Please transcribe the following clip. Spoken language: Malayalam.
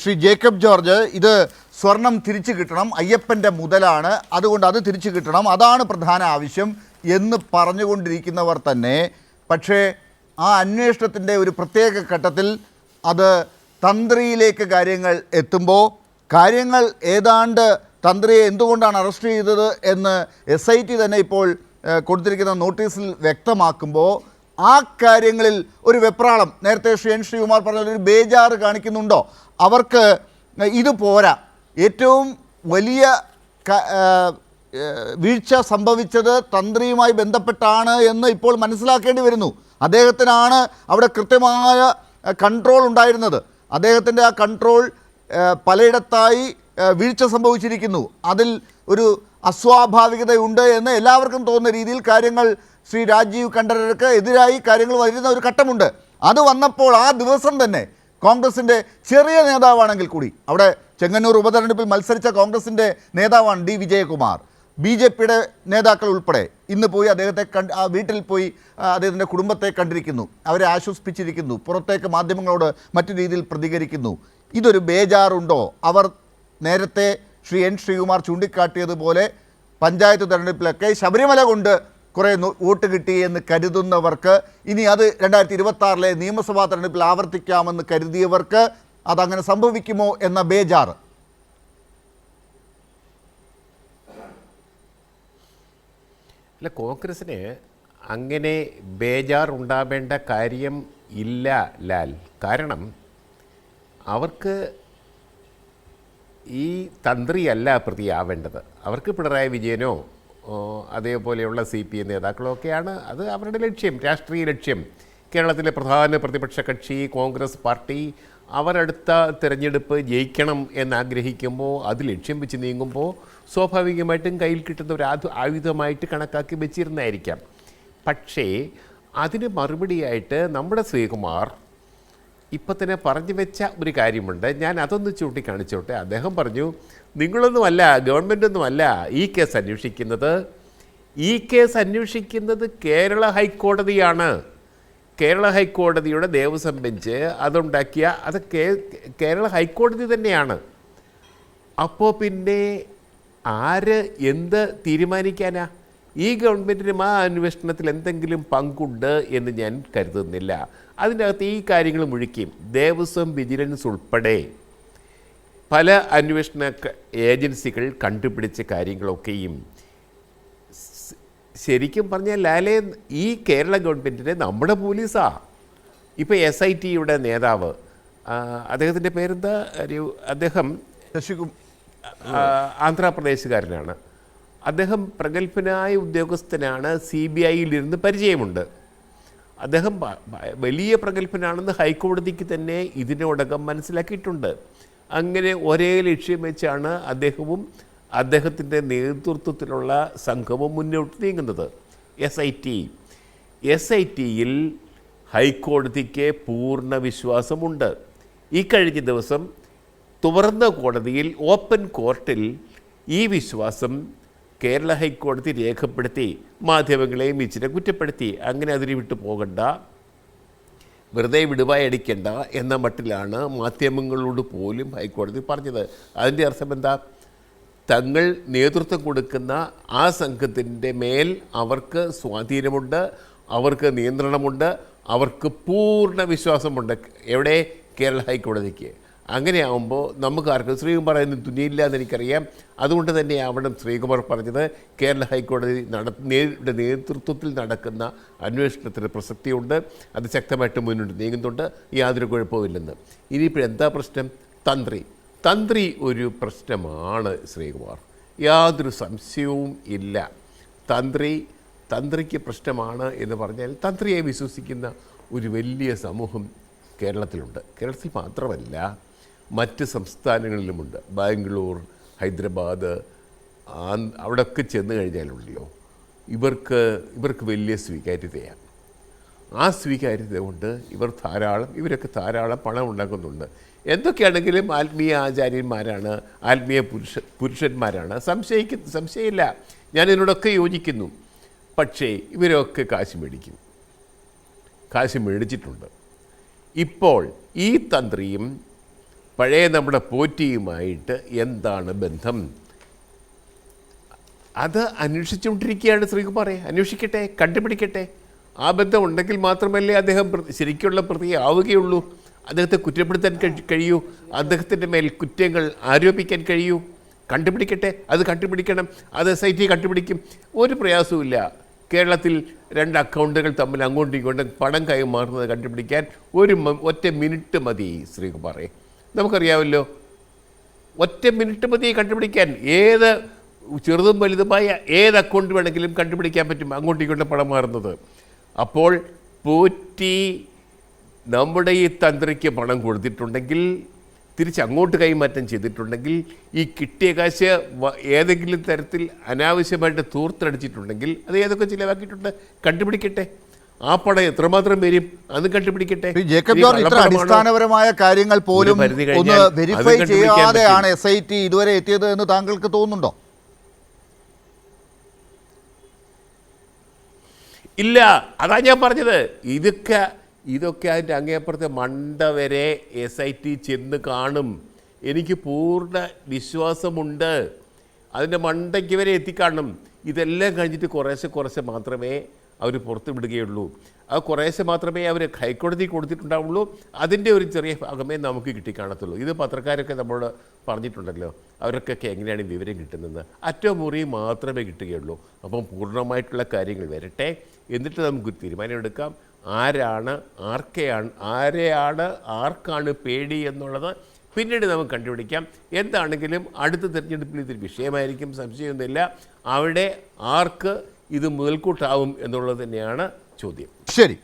ശ്രീ ജേക്കബ് ജോർജ് ഇത് സ്വർണം തിരിച്ചു കിട്ടണം അയ്യപ്പന്റെ മുതലാണ് അതുകൊണ്ട് അത് തിരിച്ചു കിട്ടണം അതാണ് പ്രധാന ആവശ്യം എന്ന് പറഞ്ഞുകൊണ്ടിരിക്കുന്നവർ തന്നെ. പക്ഷേ ആ അന്വേഷണത്തിന്റെ ഒരു പ്രത്യേക ഘട്ടത്തിൽ അത് തന്ത്രിയിലേക്ക് കാര്യങ്ങൾ എത്തുമ്പോൾ കാര്യങ്ങൾ ഏതാണ്ട് തന്ത്രിയെ എന്തുകൊണ്ടാണ് അറസ്റ്റ് ചെയ്തത് എന്ന് എസ് ഐ ടി തന്നെ ഇപ്പോൾ കൊടുത്തിരിക്കുന്ന നോട്ടീസിൽ വ്യക്തമാക്കുമ്പോൾ ആ കാര്യങ്ങളിൽ ഒരു വെപ്രാളം. നേരത്തെ ശ്രീ എൻ ശ്രീകുമാർ പറഞ്ഞ ഒരു ബേജാറ് കാണിക്കുന്നുണ്ടോ? അവർക്ക് ഇത് പോരാ. ഏറ്റവും വലിയ വീഴ്ച സംഭവിച്ചത് തന്ത്രിയുമായി ബന്ധപ്പെട്ടാണ് എന്ന് ഇപ്പോൾ മനസ്സിലാക്കേണ്ടി വരുന്നു. അദ്ദേഹത്തിനാണ് അവിടെ കൃത്യമായ കൺട്രോൾ ഉണ്ടായിരുന്നത്. അദ്ദേഹത്തിന്റെ ആ കൺട്രോൾ പലയിടത്തായി വീഴ്ച സംഭവിച്ചിരിക്കുന്നു. അതിൽ ഒരു അസ്വാഭാവികതയുണ്ട് എന്ന് എല്ലാവർക്കും തോന്നുന്ന രീതിയിൽ കാര്യങ്ങൾ ശ്രീ രാജീവ് കണ്ഠരർക്ക് എതിരായി കാര്യങ്ങൾ വരുന്ന ഒരു ഘട്ടമുണ്ട്. അത് വന്നപ്പോൾ ആ ദിവസം തന്നെ കോൺഗ്രസിന്റെ ചെറിയ നേതാവാണെങ്കിൽ കൂടി അവിടെ ചെങ്ങന്നൂർ ഉപതെരഞ്ഞെടുപ്പിൽ മത്സരിച്ച കോൺഗ്രസിന്റെ നേതാവാണ് ഡി. വിജയകുമാർ. ബി ജെ പിയുടെ നേതാക്കൾ ഉൾപ്പെടെ ഇന്ന് പോയി അദ്ദേഹത്തെ കണ്ട് ആ വീട്ടിൽ പോയി അദ്ദേഹത്തിന്റെ കുടുംബത്തെ കണ്ടിരിക്കുന്നു. അവരെ ആശ്വസിപ്പിച്ചിരിക്കുന്നു. പുറത്തേക്ക് മാധ്യമങ്ങളോട് മറ്റു രീതിയിൽ പ്രതികരിക്കുന്നു. ഇതൊരു ബേജാറുണ്ടോ? അവർ നേരത്തെ ശ്രീ എൻ ശ്രീകുമാർ ചൂണ്ടിക്കാട്ടിയതുപോലെ പഞ്ചായത്ത് തെരഞ്ഞെടുപ്പിലൊക്കെ ശബരിമല കൊണ്ട് കുറേ വോട്ട് കിട്ടി എന്ന് കരുതുന്നവർക്ക് ഇനി അത് രണ്ടായിരത്തി ഇരുപത്താറിലെ നിയമസഭാ തെരഞ്ഞെടുപ്പിൽ ആവർത്തിക്കാമെന്ന് കരുതിയവർക്ക് അതങ്ങനെ സംഭവിക്കുമോ എന്ന ബേജാറ്. അല്ല കോൺഗ്രസ്സിന് അങ്ങനെ ബേജാർ ഉണ്ടാവേണ്ട കാര്യം ഇല്ല ലാൽ. കാരണം അവർക്ക് ഈ തന്ത്രിയല്ല പ്രതിയാവേണ്ടത് അവർക്ക് പിണറായി വിജയനോ അതേപോലെയുള്ള സി പി എം നേതാക്കളോ ഒക്കെയാണ് അത് അവരുടെ ലക്ഷ്യം രാഷ്ട്രീയ ലക്ഷ്യം. കേരളത്തിലെ പ്രധാന പ്രതിപക്ഷ കക്ഷി കോൺഗ്രസ് പാർട്ടി അവരടുത്ത തിരഞ്ഞെടുപ്പ് ജയിക്കണം എന്നാഗ്രഹിക്കുമ്പോൾ അത് ലക്ഷ്യം വെച്ച് നീങ്ങുമ്പോൾ സ്വാഭാവികമായിട്ടും കയ്യിൽ കിട്ടുന്ന ഒരു ആധു ആയുധമായിട്ട് കണക്കാക്കി വെച്ചിരുന്നായിരിക്കാം പക്ഷേ അതിന് മറുപടിയായിട്ട് നമ്മുടെ ശ്രീകുമാർ ഇപ്പം തന്നെ പറഞ്ഞു വെച്ച ഒരു കാര്യമുണ്ട്. ഞാൻ അതൊന്ന് ചൂണ്ടിക്കാണിച്ചോട്ടെ. അദ്ദേഹം പറഞ്ഞു നിങ്ങളൊന്നുമല്ല ഗവൺമെന്റൊന്നുമല്ല ഈ കേസ് അന്വേഷിക്കുന്നത്. ഈ കേസ് അന്വേഷിക്കുന്നത് കേരള ഹൈക്കോടതിയാണ്. കേരള ഹൈക്കോടതിയുടെ ദേവസ്വം ബെഞ്ച് അതുണ്ടാക്കിയ അത് കേരള ഹൈക്കോടതി തന്നെയാണ്. അപ്പോൾ പിന്നെ ആര് എന്ത് തീരുമാനിക്കാനാ? ഈ ഗവൺമെന്റിനും ആ അന്വേഷണത്തിൽ എന്തെങ്കിലും പങ്കുണ്ട് എന്ന് ഞാൻ കരുതുന്നില്ല. അതിന്റെ അകത്ത് ഈ കാര്യങ്ങൾ മുഴുക്കി. ദേവസ്വം വിജിലൻസ് ഉൾപ്പെടെ പല അന്വേഷണ ഏജൻസികൾ കണ്ടുപിടിച്ച കാര്യങ്ങളൊക്കെയും ശരിക്കും പറഞ്ഞാൽ ലാലേ ഈ കേരള ഗവൺമെന്റിന്റെ നമ്മുടെ പോലീസാ. ഇപ്പോൾ എസ് ഐ ടിയുടെ നേതാവ് അദ്ദേഹത്തിന്റെ പേരെന്താ? ഒരു അദ്ദേഹം ആന്ധ്രാപ്രദേശുകാരനാണ്. അദ്ദേഹം പ്രഗത്ഭനായ ഉദ്യോഗസ്ഥനാണ് സി ബി ഐയിലിരുന്ന് പരിചയമുണ്ട്. അദ്ദേഹം വലിയ പ്രഗത്ഭനാണെന്ന് ഹൈക്കോടതിക്ക് തന്നെ ഇതിനോടകം മനസ്സിലാക്കിയിട്ടുണ്ട്. അങ്ങനെ ഒരേ ലക്ഷ്യം വെച്ചാണ് അദ്ദേഹവും അദ്ദേഹത്തിന്റെ നേതൃത്വത്തിലുള്ള സംഘവും മുന്നോട്ട് നീങ്ങുന്നത്. S I T S I ടിയിൽ ഹൈക്കോടതിക്ക് പൂർണ വിശ്വാസമുണ്ട്. ഈ കഴിഞ്ഞ ദിവസം തുറന്ന കോടതിയിൽ ഓപ്പൺ കോർട്ടിൽ ഈ വിശ്വാസം കേരള ഹൈക്കോടതി രേഖപ്പെടുത്തി മാധ്യമങ്ങളെയും ഇച്ചിരി കുറ്റപ്പെടുത്തി. അങ്ങനെ അതിന് വിട്ടു പോകണ്ട. വെറുതെ വിടുവായി അടിക്കണ്ട എന്ന മട്ടിലാണ് മാധ്യമങ്ങളോട് പോലും ഹൈക്കോടതി പറഞ്ഞത്. അതിന്റെ അർത്ഥം എന്താ? തങ്ങൾ നേതൃത്വം കൊടുക്കുന്ന ആ സംഘത്തിന്റെ മേൽ അവർക്ക് സ്വാധീനമുണ്ട് അവർക്ക് നിയന്ത്രണമുണ്ട് അവർക്ക് പൂർണ വിശ്വാസമുണ്ട്. എവിടെ? കേരള ഹൈക്കോടതിക്ക്. അങ്ങനെയാവുമ്പോൾ നമുക്ക് ആർക്കും ശ്രീകുമാർ അതിന് തുനിയില്ല എന്ന് എനിക്കറിയാം. അതുകൊണ്ട് തന്നെ ആവണം ശ്രീകുമാർ പറഞ്ഞത്. കേരള ഹൈക്കോടതി നട നേതൃത്വത്തിൽ നടക്കുന്ന അന്വേഷണത്തിന് പ്രസക്തിയുണ്ട്. അത് ശക്തമായിട്ട് മുന്നോട്ട് നീങ്ങുന്നുണ്ട്. യാതൊരു കുഴപ്പമില്ലെന്ന് ഇനിയിപ്പോൾ എന്താ പ്രശ്നം? തന്ത്രി. തന്ത്രി ഒരു പ്രശ്നമാണ് ശ്രീകുമാർ. യാതൊരു സംശയവും ഇല്ല. തന്ത്രി തന്ത്രിക്ക് പ്രശ്നമാണ് എന്ന് പറഞ്ഞാൽ തന്ത്രിയെ വിശ്വസിക്കുന്ന ഒരു വലിയ സമൂഹം കേരളത്തിലുണ്ട്. കേരളത്തിൽ മാത്രമല്ല മറ്റ് സംസ്ഥാനങ്ങളിലുമുണ്ട്. ബാംഗ്ലൂർ ഹൈദരാബാദ് അവിടെ അവിടെയൊക്കെ ചെന്ന് കഴിഞ്ഞാലുണ്ടല്ലോ. ഇവർക്ക് ഇവർക്ക് വലിയ സ്വീകാര്യതയാണ്. ആ സ്വീകാര്യത കൊണ്ട് ഇവർ ധാരാളം ഇവരൊക്കെ ധാരാളം പണം ഉണ്ടാക്കുന്നുണ്ട്. എന്തൊക്കെയാണെങ്കിലും ആത്മീയ ആചാര്യന്മാരാണ് ആത്മീയ പുരുഷ പുരുഷന്മാരാണ്. സംശയിക്ക സംശയമില്ല. ഞാൻ ഇതിനോടൊക്കെ യോജിക്കുന്നു. പക്ഷേ ഇവരൊക്കെ കാശ് മേടിക്കും. കാശ് മേടിച്ചിട്ടുണ്ട്. ഇപ്പോൾ ഈ തന്ത്രിയും പഴയ നമ്മുടെ പോറ്റിയുമായിട്ട് എന്താണ് ബന്ധം? അത് അന്വേഷിച്ചുകൊണ്ടിരിക്കുകയാണ് ശ്രീകുമാർ അന്വേഷിക്കട്ടെ കണ്ടുപിടിക്കട്ടെ. ആ ബന്ധം ഉണ്ടെങ്കിൽ മാത്രമല്ലേ അദ്ദേഹം ശരിക്കുള്ള ശരിക്കുള്ള പ്രതിയാവുകയുള്ളൂ. അദ്ദേഹത്തെ കുറ്റപ്പെടുത്താൻ കഴി- കഴിയൂ. അദ്ദേഹത്തിന്റെ മേൽ കുറ്റങ്ങൾ ആരോപിക്കാൻ കഴിയൂ. കണ്ടുപിടിക്കട്ടെ അത് കണ്ടുപിടിക്കണം അത് എസ് ഐ ടി കണ്ടുപിടിക്കും. ഒരു പ്രയാസവുമില്ല. കേരളത്തിൽ രണ്ട് അക്കൗണ്ടുകൾ തമ്മിൽ അങ്ങോട്ടും ഇങ്ങോട്ടും പണം കൈമാറുന്നത് കണ്ടുപിടിക്കാൻ ഒരു ഒറ്റ മിനിറ്റ് മതി ശ്രീകുമാറെ. നമുക്കറിയാമല്ലോ. ഒറ്റ മിനിറ്റ് മതി കണ്ടുപിടിക്കാൻ. ഏത് ചെറുതും വലുതുമായ ഏത് അക്കൗണ്ട് വേണമെങ്കിലും കണ്ടുപിടിക്കാൻ പറ്റും. അങ്ങോട്ടും ഇങ്ങോട്ട് പണം മാറുന്നത്. അപ്പോൾ പോറ്റി നമ്മുടെ ഈ തന്ത്രിക്ക് പണം കൊടുത്തിട്ടുണ്ടെങ്കിൽ തിരിച്ച് അങ്ങോട്ട് കൈമാറ്റം ചെയ്തിട്ടുണ്ടെങ്കിൽ ഈ കിട്ടിയ കാശ് ഏതെങ്കിലും തരത്തിൽ അനാവശ്യമായിട്ട് തൂർത്തടിച്ചിട്ടുണ്ടെങ്കിൽ അത് ഏതൊക്കെ ചിലവാക്കിയിട്ടുണ്ട്? കണ്ടുപിടിക്കട്ടെ. ആ പട എത്രമാത്രം വരും? അത് കണ്ടുപിടിക്കട്ടെ. ജേക്കബ് ജോർജ് ഇത്ര അടിസ്ഥാനപരമായ കാര്യങ്ങൾ പോലും ഒന്ന് വെരിഫൈ ചെയ്യാതെയാണ് എസ് ഐ ടി ഇതുവരെ എത്തിയത് എന്ന് താങ്കൾക്ക് തോന്നുന്നുണ്ടോ? ഇല്ല. അതാ ഞാൻ പറഞ്ഞത്. ഇതൊക്കെ ഇതൊക്കെ അതിന്റെ അങ്ങേപ്പുറത്തെ മണ്ട വരെ എസ് ഐ ടി ചെന്ന് കാണും. എനിക്ക് പൂർണ വിശ്വാസമുണ്ട്. അതിന്റെ മണ്ടയ്ക്ക് വരെ എത്തിക്കാണും. ഇതെല്ലാം കഴിഞ്ഞിട്ട് കുറേശ്ശെ കുറേശ്ശെ മാത്രമേ അവർ പുറത്ത് വിടുകയുള്ളൂ അത് കുറേശ്ശെ മാത്രമേ അവർ ഹൈക്കോടതി കൊടുത്തിട്ടുണ്ടാവുള്ളൂ. അതിന്റെ ഒരു ചെറിയ ഭാഗമേ നമുക്ക് കിട്ടിക്കാണത്തുള്ളൂ. ഇത് പത്രക്കാരൊക്കെ നമ്മളോട് പറഞ്ഞിട്ടുണ്ടല്ലോ. അവർക്കൊക്കെ എങ്ങനെയാണ് വിവരം കിട്ടുന്നത്? അറ്റമുറി മുറി മാത്രമേ കിട്ടുകയുള്ളൂ. അപ്പം പൂർണമായിട്ടുള്ള കാര്യങ്ങൾ വരട്ടെ. എന്നിട്ട് നമുക്ക് തീരുമാനമെടുക്കാം ആരാണ് ആർക്കെയാണ് ആരെയാണ് ആർക്കാണ് പേടി എന്നുള്ളത് പിന്നീട് നമുക്ക് കണ്ടുപിടിക്കാം. എന്താണെങ്കിലും അടുത്ത തിരഞ്ഞെടുപ്പിൽ ഇതൊരു വിഷയമായിരിക്കും. സംശയമൊന്നുമില്ല. അവിടെ ആർക്ക് ഇത് മുതൽക്കൂട്ടാവും എന്നുള്ളത് തന്നെയാണ് ചോദ്യം. ശരി.